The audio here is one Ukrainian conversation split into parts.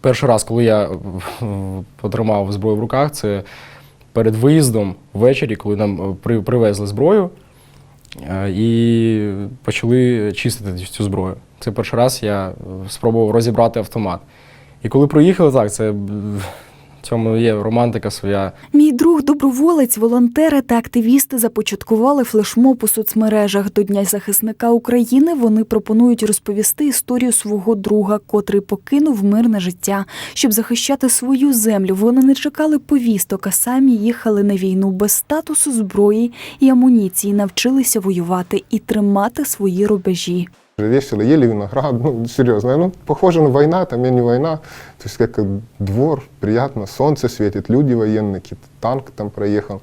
Перший раз, коли я отримав зброю в руках, це перед виїздом ввечері, коли нам е, при- привезли зброю е, і почали чистити цю зброю. Це перший раз я е, спробував розібрати автомат. І коли проїхали, так, це е, цьому є романтика своя. Мій друг, доброволець, волонтери та активісти започаткували флешмоб у соцмережах. До Дня захисника України вони пропонують розповісти історію свого друга, котрий покинув мирне життя. Щоб захищати свою землю, вони не чекали повісток, а самі їхали на війну без статусу зброї і амуніції, навчилися воювати і тримати свої рубежі. Весело, ели виноград, ну, серьезно, ну, похоже на война, там и не война, то есть как двор, приятно, солнце светит, люди военные, какие-то танк там проехал.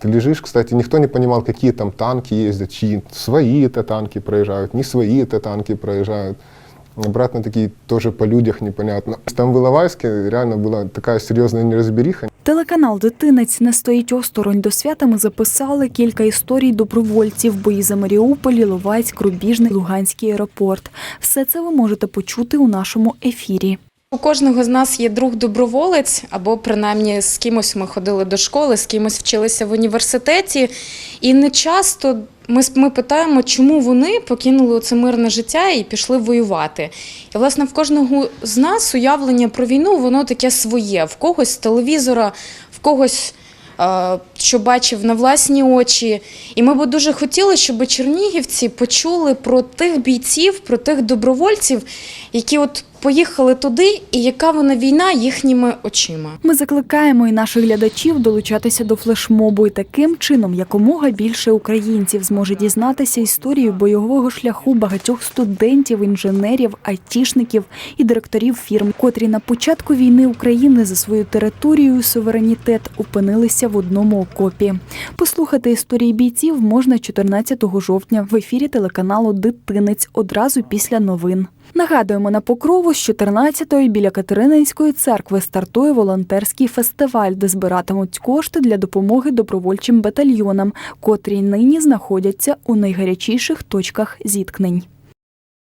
Ты лежишь, кстати, никто не понимал, какие там танки ездят, чьи, свои это танки проезжают, не свои это танки проезжают. Обратно такие тоже по людях непонятно. Там в Иловайске реально была такая серьезная неразбериха. Телеканал Дитинець не стоїть осторонь до свята. Ми записали кілька історій добровольців, бої за Маріуполь, Іловайськ, Рубіжний, Луганський аеропорт. Все це ви можете почути у нашому ефірі. У кожного з нас є друг доброволець, або принаймні з кимось ми ходили до школи, з кимось вчилися в університеті. І не часто ми, ми питаємо, чому вони покинули це мирне життя і пішли воювати. І, власне, в кожного з нас уявлення про війну воно таке своє. В когось з телевізора, в когось. Що бачив на власні очі, і ми б дуже хотіли, щоб чернігівці почули про тих бійців, про тих добровольців, які от поїхали туди, і яка вона війна їхніми очима. Ми закликаємо і наших глядачів долучатися до флешмобу, і таким чином якомога більше українців зможе дізнатися історію бойового шляху багатьох студентів, інженерів, айтішників і директорів фірм, котрі на початку війни України за свою територію і суверенітет опинилися в одному окопі. Послухати історії бійців можна 14 жовтня в ефірі телеканалу Дитинець одразу після новин. Нагадуємо, на Покрову з 14-ї біля Катерининської церкви стартує волонтерський фестиваль, де збиратимуть кошти для допомоги добровольчим батальйонам, котрі нині знаходяться у найгарячіших точках зіткнень.